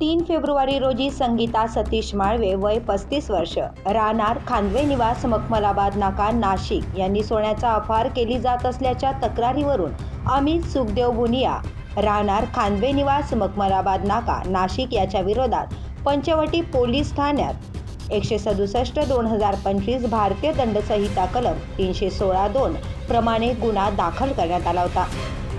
तीन फेब्रुवारी रोजी संगीता सतीश माळवे वय पस्तीस वर्ष. राहणार खांदवे निवास मखमलाबाद नाका नाशिक. यांनी सोन्याचा अपहार केली जात असल्याच्या तक्रारीवरून अमित सुखदेव गुनिया राहणार खांदवे निवास मखमलाबाद नाका नाशिक याच्या विरोधात पंचवटी पोलीस ठाण्यात एकशे सदुसष्ट दोन हजार पंचवीस भारतीय दंडसंहिता कलम तीनशे सोळा दोन प्रमाणे गुन्हा दाखल करण्यात आला होता.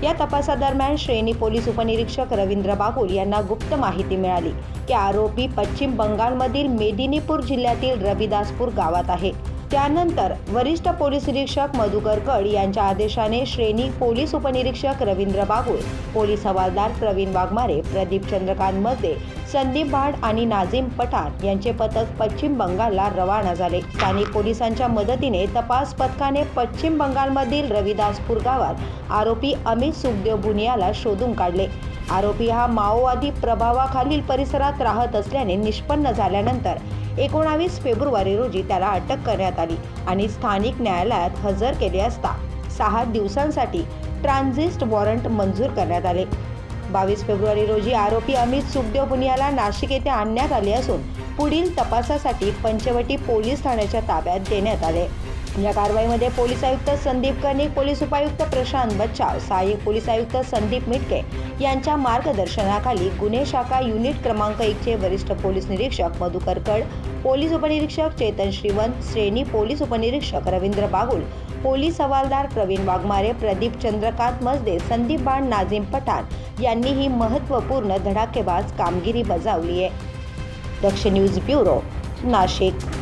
या तपासादरम्यान श्रेणी पोलीस उपनिरीक्षक रवींद्र बागुल यांना गुप्त माहिती मिळाली. की आरोपी पश्चिम बंगालमधील मेदिनीपूर जिल्ह्यातील रविदासपूर गावात आहे. त्यानंतर वरिष्ठ पोलीस निरीक्षक मधुकर कड यांच्या आदेशाने श्रेणी पोलीस उपनिरीक्षक रवींद्र बागुळ पोलीस हवालदार प्रवीण वाघमारे प्रदीप चंद्रकांत मजदे संदीप भाड आणि नाझीम पठाण यांचे पथक पश्चिम बंगालला रवाना झाले. स्थानिक पोलिसांच्या मदतीने तपास पथकाने पश्चिम बंगालमधील रविदासपूर गावात आरोपी अमित सुखदेव बुनियाला शोधून काढले. आरोपी हा माओवादी प्रभावाखालील परिसरात राहत असल्याने निष्पन्न झाल्यानंतर एकोणावीस फेब्रुवारी रोजी त्याला अटक करण्यात आली आणि स्थानिक न्यायालयात हजर केले असता सहा दिवसांसाठी ट्रान्झिस्ट वॉरंट मंजूर करण्यात आले. बावीस फेब्रुवारी रोजी आरोपी अमित सुखदेव पुनियाला नाशिक येथे आणण्यात आले असून पुढील तपासासाठी पंचवटी पोलीस ठाण्याच्या ताब्यात देण्यात आले. या कारवाईमध्ये पोलीस आयुक्त संदीप कर्णिक पोलीस उपायुक्त प्रशांत बच्चाव सहाय्यक पोलीस आयुक्त संदीप मिटके यांच्या मार्गदर्शनाखाली गुन्हे शाखा युनिट क्रमांक एकचे वरिष्ठ पोलीस निरीक्षक मधुकर कड पोलीस उपनिरीक्षक चेतन श्रीवंत श्रेणी पोलीस उपनिरीक्षक रवींद्र बागुल पोलीस हवालदार प्रवीण वाघमारे प्रदीप चंद्रकांत मजदे संदीप बाण नाझीम पठाण यांनी ही महत्त्वपूर्ण धडाकेबाज कामगिरी बजावली आहे दक्ष न्यूज ब्युरो नाशिक.